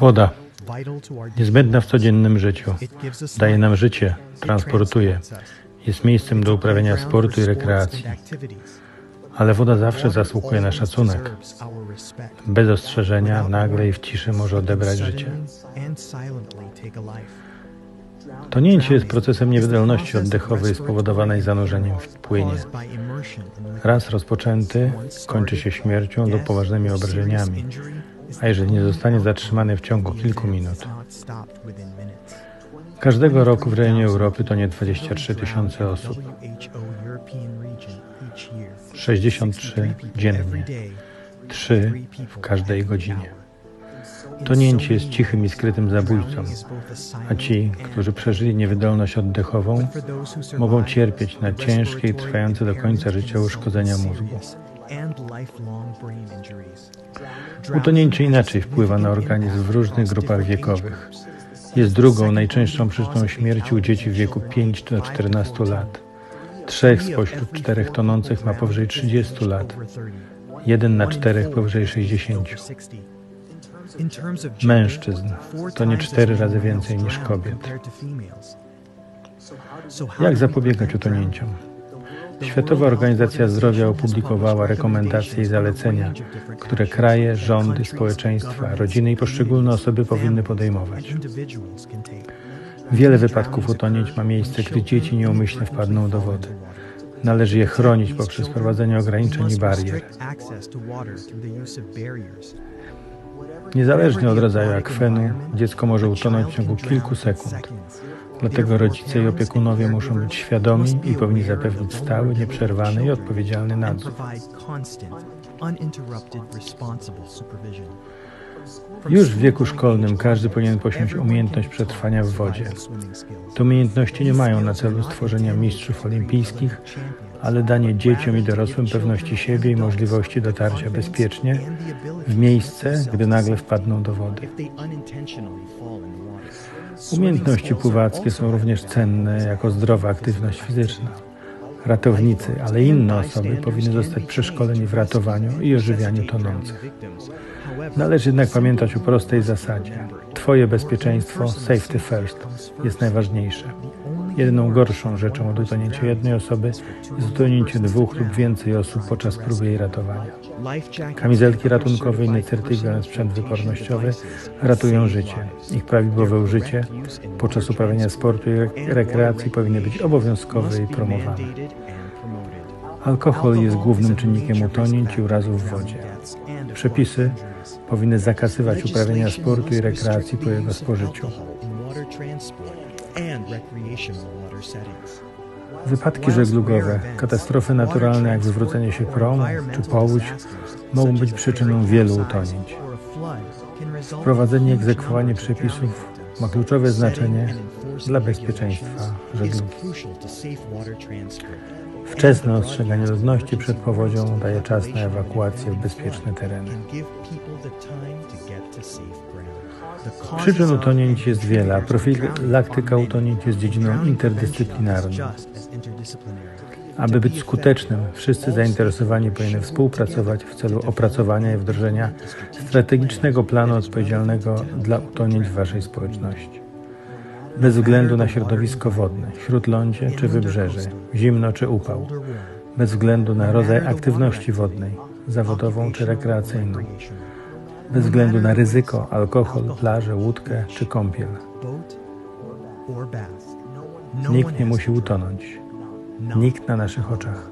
Woda, niezbędna w codziennym życiu, daje nam życie, transportuje, jest miejscem do uprawiania sportu i rekreacji. Ale woda zawsze zasługuje na szacunek. Bez ostrzeżenia, nagle i w ciszy może odebrać życie. Tonięcie jest procesem niewydolności oddechowej spowodowanej zanurzeniem w płynie. Raz rozpoczęty, kończy się śmiercią lub poważnymi obrażeniami, a jeżeli nie zostanie zatrzymany w ciągu kilku minut. Każdego roku w rejonie Europy tonie 23 tysiące osób. 63 dziennie. 3 w każdej godzinie. Tonięcie jest cichym i skrytym zabójcą, a ci, którzy przeżyli niewydolność oddechową, mogą cierpieć na ciężkie i trwające do końca życia uszkodzenia mózgu. Utonięcie inaczej wpływa na organizm w różnych grupach wiekowych. Jest drugą najczęstszą przyczyną śmierci u dzieci w wieku 5 do 14 lat. Trzech spośród czterech tonących ma powyżej 30 lat. Jeden na czterech powyżej 60. Mężczyzn to nie cztery razy więcej niż kobiet. Jak zapobiegać utonięciom? Światowa Organizacja Zdrowia opublikowała rekomendacje i zalecenia, które kraje, rządy, społeczeństwa, rodziny i poszczególne osoby powinny podejmować. Wiele wypadków utonięć ma miejsce, gdy dzieci nieumyślnie wpadną do wody. Należy je chronić poprzez wprowadzenie ograniczeń i barier. Niezależnie od rodzaju akwenu, dziecko może utonąć w ciągu kilku sekund. Dlatego rodzice i opiekunowie muszą być świadomi i powinni zapewnić stały, nieprzerwany i odpowiedzialny nadzór. Już w wieku szkolnym każdy powinien posiąść umiejętność przetrwania w wodzie. Te umiejętności nie mają na celu stworzenia mistrzów olimpijskich, ale danie dzieciom i dorosłym pewności siebie i możliwości dotarcia bezpiecznie w miejsce, gdy nagle wpadną do wody. Umiejętności pływackie są również cenne jako zdrowa aktywność fizyczna. Ratownicy, ale inne osoby powinny zostać przeszkoleni w ratowaniu i ożywianiu tonących. Należy jednak pamiętać o prostej zasadzie. Twoje bezpieczeństwo, safety first, jest najważniejsze. Jedyną gorszą rzeczą od utonięcia jednej osoby jest utonięcie dwóch lub więcej osób podczas próby jej ratowania. Kamizelki ratunkowe i inny certyfikowany sprzęt wypornościowy ratują życie. Ich prawidłowe użycie podczas uprawiania sportu i rekreacji powinny być obowiązkowe i promowane. Alkohol jest głównym czynnikiem utonięć i urazów w wodzie. Przepisy powinny zakazywać uprawiania sportu i rekreacji po jego spożyciu. Wypadki żeglugowe, katastrofy naturalne jak wywrócenie się promu czy powódź mogą być przyczyną wielu utonięć. Wprowadzenie i egzekwowanie przepisów ma kluczowe znaczenie dla bezpieczeństwa żeglugi. Wczesne ostrzeganie ludności przed powodzią daje czas na ewakuację w bezpieczne tereny. Przyczyn utonięć jest wiele, a profilaktyka utonięć jest dziedziną interdyscyplinarną. Aby być skutecznym, wszyscy zainteresowani powinni współpracować w celu opracowania i wdrożenia strategicznego planu odpowiedzialnego dla utonięć w Waszej społeczności. Bez względu na środowisko wodne, śródlądzie czy wybrzeże, zimno czy upał, bez względu na rodzaj aktywności wodnej, zawodową czy rekreacyjną, bez względu na ryzyko, alkohol, plażę, łódkę czy kąpiel. Nikt nie musi utonąć. Nikt na naszych oczach.